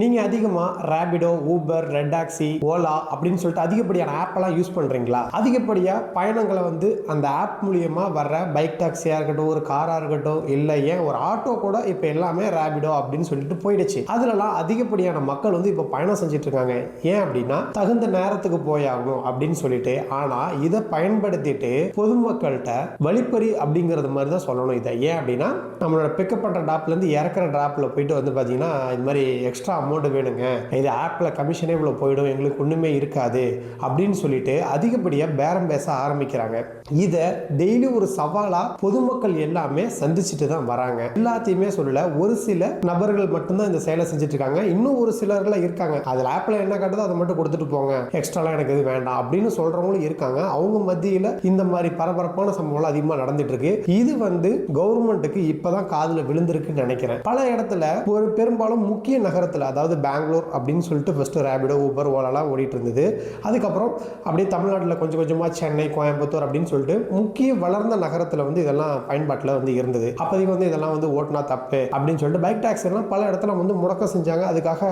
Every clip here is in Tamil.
நீங்க அதிகமா Rapido Uber red taxi Ola அப்படின்னு சொல்லிட்டு அதிகப்படியான ஆப்பெல்லாம் யூஸ் பண்றீங்களா? அதிகப்படியா பயணங்களை வந்து அந்த ஆப் மூலியமா வர்ற பைக் டாக்ஸியா இருக்கட்டும் ஒரு காரா இருக்கட்டும் இல்லை ஏன் ஒரு ஆட்டோ கூட இப்போ எல்லாமே ரேபிடோ அப்படின்னு சொல்லிட்டு போயிடுச்சு. அதுலலாம் அதிகப்படியான மக்கள் வந்து இப்போ பயணம் செஞ்சுட்டு இருக்காங்க. ஏன் அப்படின்னா தகுந்த நேரத்துக்கு போயாகணும் அப்படின்னு சொல்லிட்டு. ஆனா இதை பயன்படுத்திட்டு பொதுமக்கள்கிட்ட வழிப்பறி அப்படிங்கிறது மாதிரி தான் சொல்லணும் இதை. ஏன் அப்படின்னா நம்மளோட பிக்கப் பண்ணுற டாப்லேருந்து இறக்குற ட்ராப்பில் போயிட்டு வந்து பார்த்தீங்கன்னா இது மாதிரி எக்ஸ்ட்ரா அமௌண்ட் வேணுங்க. இது ஆப்பில் கமிஷனே இவ்வளோ போயிடும் எங்களுக்கு ஒன்றுமே இருக்காது அப்படின்னு சொல்லிட்டு அதிகப்படியாக பேரம் பேச ஆரம்பிக்கிறாங்க. இதை டெய்லி ஒரு சவாலாக பொதுமக்கள் எல்லாமே சந்திச்சுட்டு தான் வராங்க. எல்லாத்தையுமே சொல்லல ஒரு சில நபர்கள் மட்டும்தான் இந்த செயலை செஞ்சுட்டு இருக்காங்க இன்னும் ஒரு சிலர்லாம் இருக்காங்க. அதில் ஆப்பில் என்ன காட்டுதோ அதை மட்டும் கொடுத்துட்டு போங்க. எக்ஸ்ட்ராலாம் எனக்கு இது வேண்டாம் அப்படின்னு சொல்கிறவங்களும் இருக்காங்க. அவங்க மத்தியில் இந்த மாதிரி பரபரப்பான சம்பவம்லாம் அதிகமாக நடந்துட்டு இருக்கு இது வந்து கவர்மெண்ட்டுக்கு இப்போதான் காதில் விழுந்திருக்குன்னு நினைக்கிறேன். பல இடத்துல ஒரு பெரும்பாலும் முக்கிய நகரத்தில் அதாவது பெங்களூர் அப்படின்னு சொல்லிட்டு ஃபஸ்ட்டு ரேபிடோ ஊபர் ஓலாலாம் ஓடிட்டு இருந்தது அதுக்கப்புறம் அப்படியே தமிழ்நாட்டில் கொஞ்சம் கொஞ்சமாக சென்னை கோயம்புத்தூர் அப்படின்னு சொல்லிட்டு முக்கிய வளர்ந்த நகரத்தில் வந்து இதெல்லாம் பயன்பாட்டில் வந்து இருந்தது. அப்போதைக்கு வந்து இதெல்லாம் வந்து ஓட்டினா தப்பு அப்படின்னு சொல்லிட்டு பைக் டாக்ஸி எல்லாம் பல இடத்துல வந்து முடக்கம் செஞ்சாங்க. அதுக்காக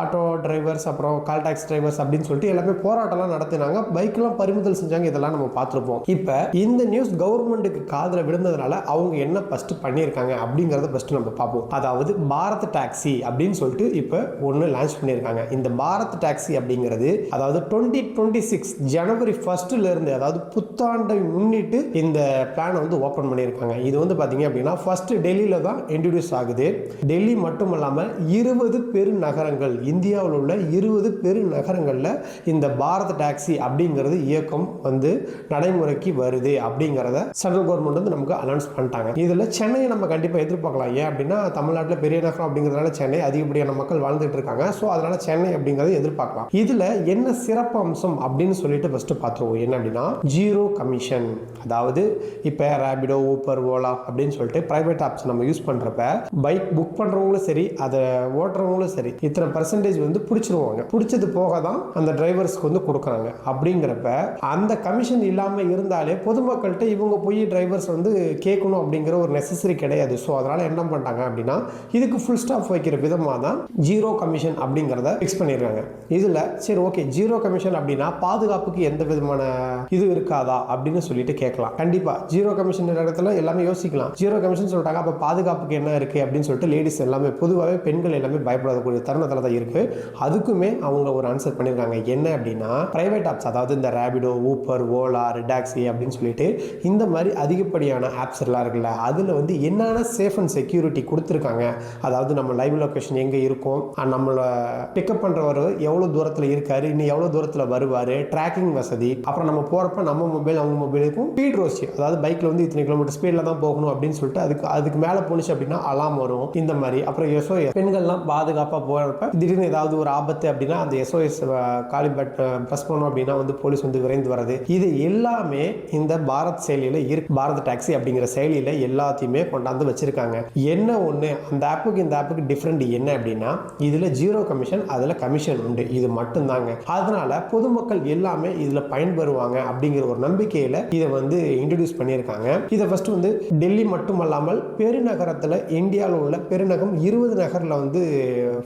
ஆட்டோ டிரைவர்ஸ் அப்புறம் கால் டாக்ஸ் டிரைவர்ஸ் அப்படின்னு சொல்லிட்டு எல்லாமே போராட்டம்லாம் நடத்தினாங்க. பைக்கெல்லாம் பறிமுதல் செஞ்சாங்க. இதெல்லாம் நம்ம பார்த்துருப்போம். இப்போ இந்த நியூஸ் கவர்மெண்ட்டுக்கு காதில் விழுந்ததுனால அவங்க என்ன ஃபஸ்ட்டு பண்ணியிருக்காங்க அப்படிங்கிறத ஃபஸ்ட்டு நம்ம பார்ப்போம். அதாவது பாரத் டாக்ஸி அப்படின்னு சொல்லிட்டு இப்போ ஒன்று லான்ச் பண்ணியிருக்காங்க. இந்த பாரத் டாக்ஸி அப்படிங்கிறது அதாவது டுவெண்ட்டி டுவெண்ட்டி சிக்ஸ் ஜனவரி ஃபர்ஸ்ட்ல இருந்து அதாவது புத்தாண்டை முன்னிட்டு இந்த பிளானை வந்து ஓப்பன் பண்ணியிருக்காங்க. இது வந்து பார்த்தீங்க அப்படின்னா ஃபர்ஸ்ட் டெல்லியில் தான் இன்ட்ரடியூஸ் ஆகுது. டெல்லி மட்டும் இல்லாமல் இருபது பெருநகரங்கள் இந்தியாவில் உள்ள இருபது பெருநகரங்களில் இந்த பாரத் டாக்ஸி அப்படிங்கிறது இயக்கம் வந்து நடைமுறைக்கு வருது அப்படிங்கிறத சென்ட்ரல் கவர்மெண்ட் வந்து நமக்கு அனௌன்ஸ் பண்ணிட்டாங்க. இதில் சென்னையை நம்ம கண்டிப்பாக எதிர்பார்க்கலாம். ஏன் அப்படின்னா தமிழ்நாட்டில் பெரிய நகரம் அப்படிங்கிறதுனால சென்னை அதிகப்படியான மக்கள் வாழ்ந்துட்டு இருக்காங்க ஸோ அதனால சென்னை அப்படிங்கிறத எதிர்பார்க்கலாம். இதில் என்ன சிறப்பு அம்சம் அப்படின்னு சொல்லிட்டு ஃபர்ஸ்ட் பார்த்துருவோம். என்ன அப்படின்னா ஜீரோ கமிஷன் அதாவது இப்போ ரேபிடோ ஊப்பர் ஓலா அப்படின்னு சொல்லிட்டு பிரைவேட் ஆப்ஸ் நம்ம யூஸ் பண்ணுறப்ப பைக் புக் பண்ணுறவங்களும் சரி அதை ஓட்டுறவங்களும் சரி இத்தனை பர்சன்டேஜ் வந்து பிடிச்சிருவாங்க. பிடிச்சது போக தான் அந்த டிரைவர்ஸ்க்கு வந்து கொடுக்குறாங்க. அப்படிங்கிறப்ப அந்த கமிஷன் இல்லாமல் இருந்தாலே பொதுமக்கள்கிட்ட இவங்க போய் டிரைவர்ஸ் வந்து கேட்கணும் அப்படிங்கிற ஒரு நெசசரி கிடையாது. ஸோ அதனால் என்ன பண்ணிட்டாங்க அப்படின்னா இதுக்கு ஃபுல் ஸ்டாப் வைக்கிற விதமாக தான் ஜீரோ ஜீரோ கமிஷன் அப்படிங்கிறத ஃபிக்ஸ் பண்ணியிருக்காங்க இதில் சரி ஓகே ஜீரோ கமிஷன் அப்படின்னா பாதுகாப்புக்கு எந்த விதமான இது இருக்காதா அப்படின்னு சொல்லிட்டு கேட்கலாம். கண்டிப்பாக ஜீரோ கமிஷன் இடத்துல எல்லாமே யோசிக்கலாம். ஜீரோ கமிஷன் சொல்லிட்டாங்க அப்போ பாதுகாப்புக்கு என்ன இருக்குது அப்படின்னு சொல்லிட்டு லேடிஸ் எல்லாமே பொதுவாகவே பெண்கள் எல்லாமே பயப்படக்கூடிய தருணத்தில் தான் இருக்குது அதுக்குமே அவங்க ஒரு ஆன்சர் பண்ணியிருக்காங்க என்ன அப்படின்னா ப்ரைவேட் ஆப்ஸ் அதாவது இந்த ரேபிடோ ஊப்பர் ஓலா ரெடாக்ஸி அப்படின்னு சொல்லிட்டு இந்த மாதிரி அதிகப்படியான ஆப்ஸ் எல்லாம் இருக்குல்ல அதில் வந்து என்னென்ன சேஃப் அண்ட் செக்யூரிட்டி கொடுத்துருக்காங்க? அதாவது நம்ம லைவ் லொக்கேஷன் எங்கே இருக்கும்? இருக்கும் நம்மளை பிக்கப் பண்ணுறவர் எவ்வளோ தூரத்தில் இருக்காரு இன்னும் எவ்வளோ தூரத்தில் வருவார் ட்ராக்கிங் வசதி அப்புறம் நம்ம போகிறப்ப நம்ம மொபைல் அவங்க மொபைலுக்கும் ஸ்பீட் ரோசி அதாவது பைக்கில் வந்து இத்தனை கிலோமீட்டர் ஸ்பீடில் தான் போகணும் அப்படின்னு சொல்லிட்டு அதுக்கு அதுக்கு மேலே போணுச்சு அப்படின்னா அலாம் வரும். இந்த மாதிரி. அப்புறம் எஸ்ஓஎஸ் பெண்கள்லாம் பாதுகாப்பாக போகிறப்ப திடீர்னு ஏதாவது ஒரு ஆபத்து அப்படின்னா அந்த எஸ்ஓஎஸ் காலி பட் ப்ரெஸ் பண்ணோம் அப்படின்னா வந்து போலீஸ் வந்து விரைந்து வர்றது. இது எல்லாமே இந்த பாரத் செயலியில் இருக்கு. பாரத் டாக்ஸி அப்படிங்கிற செயலியில் எல்லாத்தையுமே கொண்டாந்து வச்சிருக்காங்க. என்ன ஒன்று அந்த ஆப்புக்கு இந்த ஆப்புக்கு டிஃப்ரெண்ட் என்ன அப்படின்னா இதில் ஜீரோ கமிஷன் அதில் கமிஷன் உண்டு. இது மட்டும்தாங்க. அதனால பொதுமக்கள் எல்லாமே இதில் பயன்பெறுவாங்க அப்படிங்கிற ஒரு நம்பிக்கையில் இதை வந்து இன்ட்ரடியூஸ் பண்ணியிருக்காங்க. இதை ஃபர்ஸ்ட் வந்து டெல்லி மட்டுமல்லாமல் பெருநகரத்தில் இந்தியாவில் உள்ள பெருநகம் இருபது நகரில் வந்து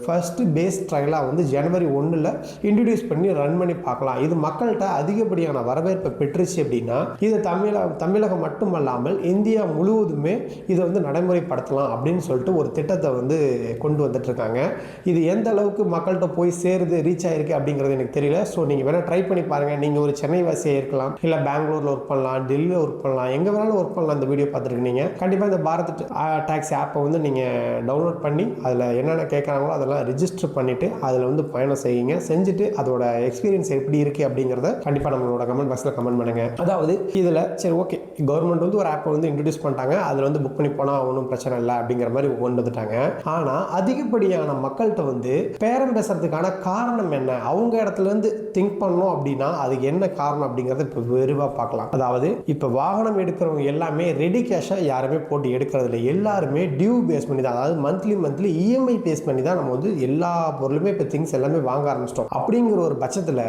ஃபர்ஸ்ட் பேஸ் ட்ரையலாக வந்து ஜனவரி ஒன்றில் இன்ட்ரடியூஸ் பண்ணி ரன் பண்ணி பார்க்கலாம். இது மக்கள்கிட்ட அதிகப்படியான வரவேற்பை பெற்றுச்சு அப்படின்னா இது தமிழக தமிழகம் மட்டுமல்லாமல் இந்தியா முழுவதுமே இதை வந்து நடைமுறைப்படுத்தலாம் அப்படின்னு சொல்லிட்டு ஒரு திட்டத்தை வந்து கொண்டு வந்துட்டு இருக்காங்க. இது எந்த அளவுக்கு மக்கள்கிட்ட போய் சேருது ரீச் ஆயிருக்கு அப்படிங்கிறது எனக்கு தெரியல. ஸோ நீங்கள் வேணால் ட்ரை பண்ணி பாருங்கள் நீங்கள் ஒரு சென்னை வாசியாக இருக்கலாம் இல்லை பெங்களூரில் ஒர்க் பண்ணலாம் டெல்லியில் ஒர்க் பண்ணலாம் எங்கே வேணாலும் ஒர்க் பண்ணலாம் இந்த வீடியோ பார்த்துருக்கீங்க கண்டிப்பாக இந்த பாரத் டாக்ஸி ஆப்பை வந்து நீங்கள் டவுன்லோட் பண்ணி அதில் என்னென்ன கேட்குறாங்களோ அதெல்லாம் ரிஜிஸ்டர் பண்ணிவிட்டு அதில் வந்து பயணம் செய்யுங்க. செஞ்சுட்டு அதோட எக்ஸ்பீரியன்ஸ் எப்படி இருக்குது அப்படிங்கிறத கண்டிப்பாக நம்மளோட கமெண்ட் பாக்ஸில் கமெண்ட் பண்ணுங்கள் அதாவது இதில் சரி ஓகே கவர்மெண்ட் வந்து ஒரு ஆப்பை வந்து இன்ட்ரடியூஸ் பண்ணிட்டாங்க. அதில் வந்து புக் பண்ணி போனால் ஒன்றும் பிரச்சனை இல்லை அப்படிங்கிற மாதிரி கொண்டு வந்துட்டாங்க. ஆனால் அதிகப்படியான மக்கள் மக்கள்கிட்ட வந்து பேரம் பேசுறதுக்கான காரணம் என்ன? அவங்க இடத்துல இருந்து திங்க் பண்ணோம் அப்படின்னா அதுக்கு என்ன காரணம் அப்படிங்கிறத இப்போ விரிவாக பார்க்கலாம். அதாவது இப்போ வாகனம் எடுக்கிறவங்க எல்லாமே ரெடி கேஷா யாருமே போட்டு எடுக்கிறது இல்லை. எல்லாருமே டியூ பேஸ் பண்ணி தான் அதாவது மந்த்லி மந்த்லி இஎம்ஐ பேஸ் பண்ணி தான் நம்ம வந்து எல்லா பொருளுமே இப்போ திங்ஸ் எல்லாமே வாங்க ஆரம்பிச்சிட்டோம். அப்படிங்கிற ஒரு பட்சத்தில்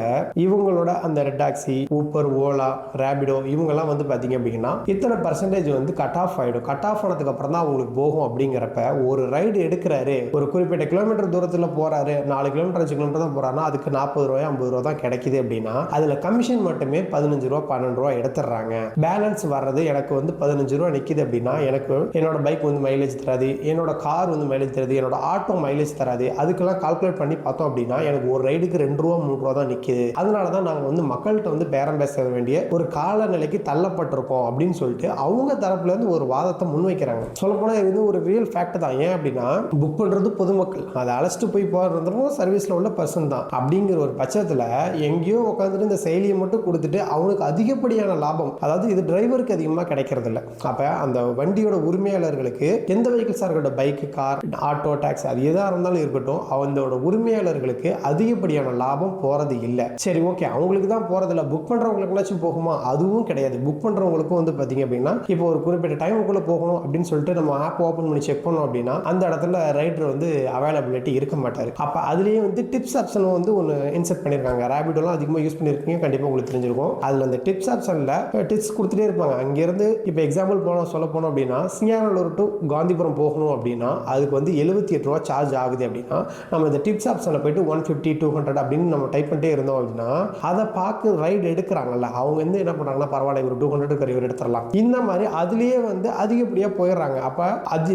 இவங்களோட அந்த ரெட்டாக்ஸி ஊப்பர் ஓலா ரேபிடோ இவங்கெல்லாம் வந்து பார்த்தீங்க அப்படின்னா இத்தனை பர்சன்டேஜ் வந்து கட் ஆஃப் ஆகிடும் கட் ஆஃப் ஆனதுக்கு அப்புறம் தான் அவங்களுக்கு போகும் அப்படிங்கிறப்ப ஒரு ரைடு எடுக்கிறாரு ஒரு குறிப்பிட்ட கிலோமீட்டர் கிலோமீட்டர் தூரத்தில் போகிறாரு நாலு கிலோமீட்டர் அஞ்சு கிலோமீட்டர் தான் போகிறாருனா அதுக்கு நாற்பது ரூபாய் ஐம்பது ரூபா தான் கிடைக்குது அப்படின்னா அதில் கமிஷன் மட்டுமே பதினஞ்சு ரூபா பன்னெண்டு ரூபா எடுத்துடுறாங்க. பேலன்ஸ் வர்றது எனக்கு வந்து பதினஞ்சு ரூபா நிற்கிது அப்படின்னா எனக்கு என்னோட பைக் வந்து மைலேஜ் தராது. என்னோட கார் வந்து மைலேஜ் தராது. என்னோட ஆட்டோ மைலேஜ் தராது. அதுக்கெல்லாம் கால்குலேட் பண்ணி பார்த்தோம் அப்படின்னா எனக்கு ஒரு ரைடுக்கு ரெண்டு ரூபா மூணு ரூபா தான் நிற்கிது அதனால தான் நாங்கள் வந்து மக்கள்கிட்ட வந்து பேரம் பேச வேண்டிய ஒரு காலநிலைக்கு தள்ளப்பட்டிருக்கோம் அப்படின்னு சொல்லிட்டு அவங்க தரப்புல இருந்து ஒரு வாதத்தை முன்வைக்கிறாங்க. சொல்லப்போனால் இது வந்து ஒரு ரியல் ஃபேக்ட் தான். ஏன் அப்படின்னா புக் பண்ணுறது பொதுமக்கள். அதை அழைச்சிட்டு போய் போகிறதும் சர்வீஸில் உள்ள பர்சன் தான். அப்படிங்கிற ஒரு பட்சத்தில் எங்கேயோ உட்காந்துட்டு இந்த செயலியை மட்டும் கொடுத்துட்டு அவனுக்கு அதிகப்படியான லாபம் அதாவது இது டிரைவருக்கு அதிகமாக கிடைக்கிறது இல்லை. அப்போ அந்த வண்டியோட உரிமையாளர்களுக்கு எந்த வெஹிக்கிள் இருக்கட்டும் பைக்கு கார் ஆட்டோ டாக்ஸி அது எதாக இருந்தாலும் இருக்கட்டும் அவங்களோட உரிமையாளர்களுக்கு அதிகப்படியான லாபம் போகிறது இல்லை. சரி ஓகே அவங்களுக்கு தான் போகிறதில்ல புக் பண்ணுறவங்களுக்குனாச்சும் போகுமா? அதுவும் கிடையாது. புக் பண்ணுறவங்களுக்கும் வந்து பார்த்தீங்க அப்படின்னா இப்போ ஒரு குறிப்பிட்ட டைமுக்குள்ளே போகணும் அப்படின்னு சொல்லிட்டு நம்ம ஆப் ஓப்பன் பண்ணி செக் பண்ணோம் அப்படின்னா அந்த இடத்துல ரைடர் வந்து அவைலபிலிட்டி இருக்க மாட்டார். அப்போ அதுலேயே வந்து டிப்ஸ் ஆப்ஷன் வந்து ஒன்று இன்செர்ட் பண்ணியிருக்காங்க ரேபிடோலாம் அதிகமாக யூஸ் பண்ணியிருக்கீங்க கண்டிப்பாக உங்களுக்கு தெரிஞ்சிருக்கும். அதில் அந்த டிப்ஸ் ஆப்ஷனில் டிப்ஸ் கொடுத்துட்டே இருப்பாங்க. அங்கேருந்து இப்போ எக்ஸாம்பிள் போனால் சொல்ல போனோம் அப்படின்னா சிங்கானூர் டு காந்திபுரம் போகணும் அப்படின்னா அதுக்கு வந்து எழுபத்தி எட்டு ரூபா சார்ஜ் ஆகுது அப்படின்னா நம்ம இந்த டிப்ஸ் ஆப்ஷனில் போயிட்டு ஒன் ஃபிஃப்டி டூ ஹண்ட்ரட் அப்படின்னு நம்ம டைப் பண்ணிட்டே இருந்தோம் அப்படின்னா அதை பார்க்க ரைடு எடுக்கிறாங்கல்ல அவங்க வந்து என்ன பண்ணுறாங்கன்னா பரவாயில்ல ஒரு டூ ஹண்ட்ரட் இவர் எடுத்துடலாம். இந்த மாதிரி அதுலேயே வந்து அதிகப்படியாக போயிடுறாங்க. அப்போ அது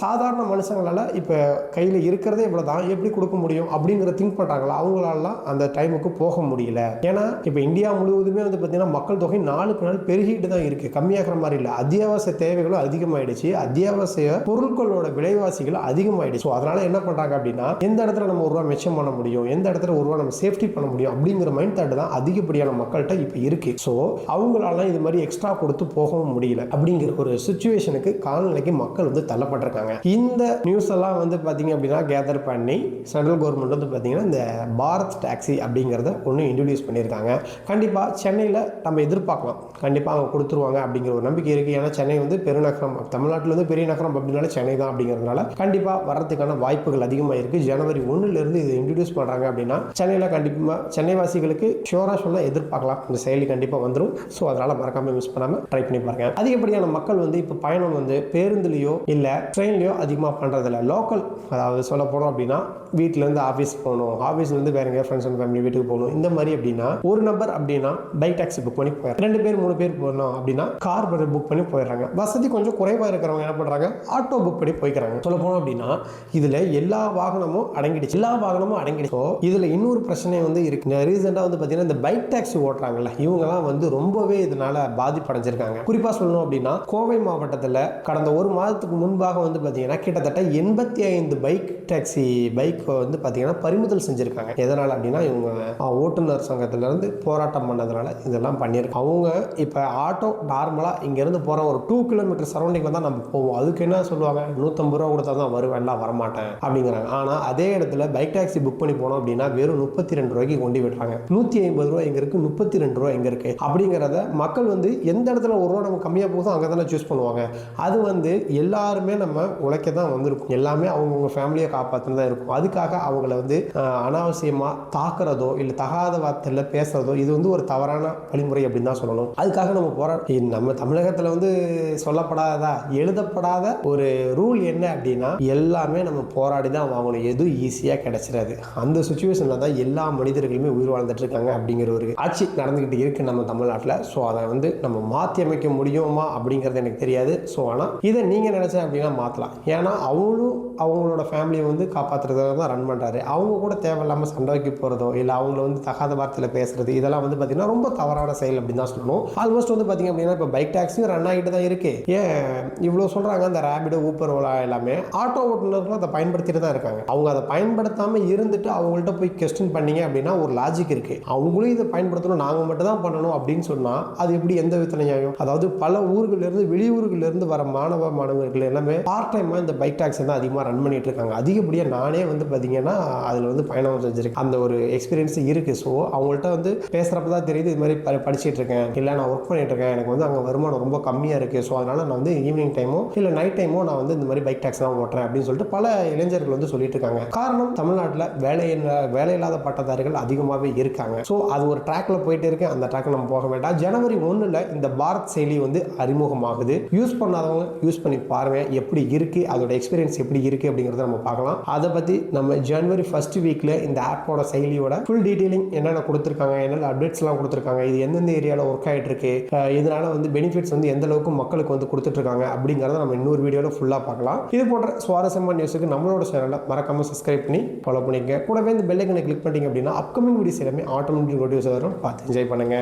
சாதாரண மனுஷங்களால் இப்போ கையில் இருக்கிறதே இவ்வளோ தான் எப்படி கொடுக்க முடியும் அப்படிங்கிற திங்க் பண்ணுறாங்களா அவங்களாலாம் அந்த டைமுக்கு போக முடியல. ஏன்னா இப்போ இந்தியா முழுவதுமே வந்து பார்த்தீங்கன்னா மக்கள் தொகை நாளுக்கு நாள் பெருகிட்டு தான் இருக்குது கம்மியாகிற மாதிரி இல்லை. அத்தியாவசிய தேவைகளும் அதிகமாயிடுச்சு. அத்தியாவசிய பொருட்களோட விலைவாசிகள் அதிகமாயிடுச்சு. ஸோ அதனால என்ன பண்ணுறாங்க அப்படின்னா எந்த இடத்துல நம்ம ஒரு ரூபா மிச்சம் பண்ண முடியும்? எந்த இடத்துல ஒரு ரூபா நம்ம சேஃப்டி பண்ண முடியும்? அப்படிங்கிற மைண்ட் தாட் தான் அதிகப்படியான மக்கள்கிட்ட இப்போ இருக்கு. ஸோ அவங்களால இது மாதிரி எக்ஸ்ட்ரா கொடுத்து போகவும் முடியல. அப்படிங்கிற ஒரு சுச்சுவேஷனுக்கு காலநிலைக்கு மக்கள் வந்து தள்ளப்பட்டிருக்காங்க. இந்த நியூஸ் எல்லாம் வந்து பார்த்தீங்க அப்படின்னா கேதர் பண்ணி சென்ட்ரல் கவர்மெண்ட் வந்து பார்த்தீங்கன்னா இந்த பாரத் டாக்ஸி அப்படிங்கிறத ஒன்று இன்ட்ரடியூஸ் பண்ணியிருக்காங்க. கண்டிப்பாக சென்னையில் நம்ம எதிர்பார்க்கலாம். கண்டிப்பாக அவங்க கொடுத்துருவாங்க அப்படிங்கிற ஒரு நம்பிக்கை இருக்குது ஏன்னா சென்னை வந்து பெருநகரம் தமிழ்நாட்டில் வந்து பெரிய நகரம் அப்படின்னால சென்னை தான் அப்படிங்கிறதுனால கண்டிப்பாக வரதுக்கான வாய்ப்புகள் அதிகமாக இருக்குது ஜனவரி ஒன்றுலேருந்து இதை இன்ட்ரடியூஸ் பண்ணுறாங்க அப்படின்னா சென்னையில் கண்டிப்பாக சென்னை வாசிகளுக்கு ஷோராக சொன்னால் எதிர்பார்க்கலாம். இந்த செயலி கண்டிப்பாக வந்துடும் ஸோ அதனால் மறக்காமல் மிஸ் பண்ணாமல் ட்ரை பண்ணி பாருங்க. அதிகப்படியான மக்கள் வந்து இப்போ பயணம் வந்து பேருந்துலேயோ இல்லை ட்ரெயின்லேயோ அதிகமாக பண்ணுறதில்ல லோக்கல் அதாவது சொல்ல போகிறோம் அப்படின்னா வீட்டிலேருந்து ஆஃபீஸ் போகணும். ஆஃபீஸ்லேருந்து வேற எங்கேயா ஃப்ரெண்ட்ஸ் அண்ட் ஃபேமிலி வீட்டுக்கு போகணும். இந்த மாதிரி அப்படின்னா ஒரு நம்பர் அப்படின்னா பைக் டாக்ஸி புக் பண்ணி போயிடுறாங்க ரெண்டு பேர் மூணு பேர் போகணும் அப்படின்னா கார் புக் பண்ணி போயிடுறாங்க. வசதி கொஞ்சம் குறைவாக இருக்கிறவங்க என்ன பண்ணுறாங்க ஆட்டோ புக் பண்ணி போய்க்கிறாங்க. சொல்ல போனோம் அப்படின்னா இதில் எல்லா வாகனமும் அடங்கிடுச்சு. எல்லா வாகனமும் அடங்கிடுச்சோ. இதில் இன்னொரு பிரச்சனை வந்து இருக்கு. ரீசெண்டாக வந்து பார்த்தீங்கன்னா இந்த பைக் டாக்ஸி ஓட்டுறாங்கல்ல இவங்கெல்லாம் வந்து ரொம்பவே இதனால பாதிப்படைஞ்சிருக்காங்க. குறிப்பாக சொல்லணும் அப்படின்னா கோவை மாவட்டத்தில் கடந்த ஒரு மாதத்துக்கு முன்பாக வந்து பார்த்தீங்கன்னா கிட்டத்தட்ட எண்பத்தி ஐந்து பைக் டாக்ஸி பைக் வந்து பார்த்தீங்கன்னா பறிமுதல் செஞ்சுருக்காங்க. எதனால் அப்படின்னா இவங்க ஓட்டுநர் சங்கத்திலேருந்து போராட்டம் பண்ணதுனால இதெல்லாம் பண்ணியிருக்காங்க அவங்க இப்போ ஆட்டோ நார்மலாக இங்கேருந்து போகிற ஒரு டூ கிலோமீட்டர் சரௌண்டிங்கில் தான் நம்ம போவோம். அதுக்கு என்ன சொல்லுவாங்க? நூற்றம்பது ரூபா கொடுத்தா தான் வருவேன்லாம் வரமாட்டேன் அப்படிங்கிறாங்க. ஆனால் அதே இடத்துல பைக் டாக்ஸி புக் பண்ணி போனோம் அப்படின்னா வெறும் முப்பத்தி ரெண்டு ரூபாய்க்கு கொண்டு விடுறாங்க. நூற்றி ஐம்பது ரூபா எங்கே இருக்குது முப்பத்தி ரெண்டு ரூபா எங்கே இருக்குது அப்படிங்கிறத மக்கள் வந்து எந்த இடத்துல ஒரு ரூபா நம்ம கம்மியாக போகுதோ அங்கே தானே சூஸ் பண்ணுவாங்க. அது வந்து எல்லாருமே நம்ம உழைக்க தான் வந்திருக்கும். எல்லாமே அவங்கவுங்க ஃபேமிலியை காப்பாற்றினு தான் இருக்கும். அதுக்காக அவங்கள வந்து அனாவசியமாக தாக்குறதோ இல்லை தகாத வார்த்தையில் பேசுறதோ இது வந்து ஒரு தவறான வழிமுறை அப்படின்னு தான் சொல்லணும். அதுக்காக நம்ம போரா நம்ம தமிழகத்தில் வந்து சொல்லப்படாததா எழுதப்படாத ஒரு ரூல் என்ன அப்படின்னா எல்லாமே நம்ம போராடி தான் வாங்கணும். எதுவும் ஈஸியாக கிடைச்சிடாது. அந்த சுச்சுவேஷனில் தான் எல்லா மனிதர்களுமே உயிர் வாழ்ந்துட்டு இருக்காங்க அப்படிங்கிற ஒரு ஆட்சி நடந்துக்கிட்டு இருக்கு நம்ம தமிழ்நாட்டில். ஸோ அதை வந்து நம்ம மாற்றி அமைக்க முடியுமா அப்படிங்கிறது எனக்கு தெரியாது. ஸோ ஆனால் இதை நீங்கள் நினச்சேன் அப்படின்னா மாற்றலாம் ஏன்னா அவங்களும் அவங்களோட ஃபேமிலியை வந்து காப்பாற்றுறதாக தான் ரன் பண்ணுறாரு அவங்க கூட தேவையில்லாமல் சண்டைக்கு போகிறதோ இல்லை அவங்கள வந்து தகாத வார்த்தையில் பேசுறது இதெல்லாம் வந்து பார்த்தீங்கன்னா ரொம்ப தவறான செயல் அப்படின்னு தான் சொல்லணும். ஆல்மோஸ்ட் வந்து பார்த்தீங்க அப்படின்னா இப்போ பைக் டாக்ஸியும் ரன் ஆகிட்டு தான் இருக்கு. ஏன்? இவ்வளோ சொல்கிறாங்க அந்த ரேபிடோ ஊப்பர் ஓலா எல்லாமே. ஆட்டோ ஓட்டுநர்களும் அதை பயன்படுத்திட்டு தான் இருக்காங்க. அவங்க அதை பயன்படுத்தாமல் இருந்துட்டு அவங்கள்ட்ட போய் கொஸ்டின் பண்ணீங்க அப்படின்னா ஒரு லாஜிக் இருக்கு. அவங்களும் இதை பயன்படுத்தணும் நாங்கள் மட்டும் தான் பண்ணணும் அப்படின்னு சொன்னால் அது எப்படி எந்த விதத்தில் நியாயம்? அதாவது பல ஊர்களிலிருந்து வெளியூர்களிலிருந்து வர மாணவ மாணவர்கள் எல்லாமே பார்ட் டைமாக இந்த பைக் டாக்ஸி தான் அதிகமாக ரன் பண்ணிட்டு இருக்காங்க. அதிகப்படியாக நானே வந்து பார்த்தீங்கன்னா அதில் வந்து பயணம் செஞ்சிருக்கேன். அந்த ஒரு எக்ஸ்பீரியன்ஸ் இருக்குது ஸோ அவங்கள்ட்ட வந்து பேசுகிறப்ப தான் தெரியுது இது மாதிரி ப- இருக்கேன். இல்லை நான் ஒர்க் பண்ணிட்டு இருக்கேன். எனக்கு வந்து அங்கே வருமானம் ரொம்ப கம்மியாக இருக்குது ஸோ அதனால் நான் வந்து ஈவினிங் டைமோ இல்லை நைட் டைமோ நான் வந்து இந்த மாதிரி பைக் டாக்ஸ்லாம் தான் ஓட்டுறேன் அப்படின்னு சொல்லிட்டு பல இளைஞர்கள் வந்து சொல்லிட்டு இருக்காங்க. காரணம் தமிழ்நாட்டில் வேலை வேலையில்லாத பட்டதாரிகள் அதிகமாகவே இருக்காங்க. ஸோ அது ஒரு ட்ராக்ல போயிட்டு இருக்கு. அந்த ட்ராக்ல நம்ம போக வேண்டாம். ஜனவரி ஒன்றில் இந்த பாரத் செயலி வந்து அறிமுகமாகுது. யூஸ் பண்ணாதவங்க யூஸ் பண்ணி பாருங்க. எப்படி இருக்கு? அதோட எக்ஸ்பீரியன்ஸ் எப்படி இருக்கு? அப்படிங்கிறத நம்ம பார்க்கலாம். அதை பற்றி நம்ம ஜனவரி ஃபர்ஸ்ட் வீக்கில் இந்த ஆப்போட செயலியோட ஃபுல் டீட்டெயிலிங் என்னென்ன கொடுத்துருக்காங்க என்னென்ன அப்டேட்ஸ்லாம் கொடுத்துருக்காங்க இது எந்தெந்த ஏரியாவில் ஒர்க் ஆகிட்டு இருக்கு வந்து பெனிஃபிட்ஸ் வந்து எந்த அளவுக்கு மக்களுக்கு வந்து கொடுத்துட்ருக்காங்க அப்படிங்கிறத நம்ம இன்னொரு வீடியோவில் ஃபுல்லாக பார்க்கலாம். இது போன்ற சுவாரஸ்யமான நியூஸுக்கு நம்மளோட சேனலை மறக்காம சப்ஸ்கிரைப் பண்ணி ஃபாலோ பண்ணிக்கங்க. கூடவே இந்த பெல்லைக்கனை கிளிக் பண்ணிட்டீங்க அப்படின்னா அப்கமிங் வீடியோஸ் எல்லாமே ஆட்டோமேட்டிக் நோட்டிஃபிகேஷன் வரும். பார்த்து என்ஜாய் பண்ணுங்க.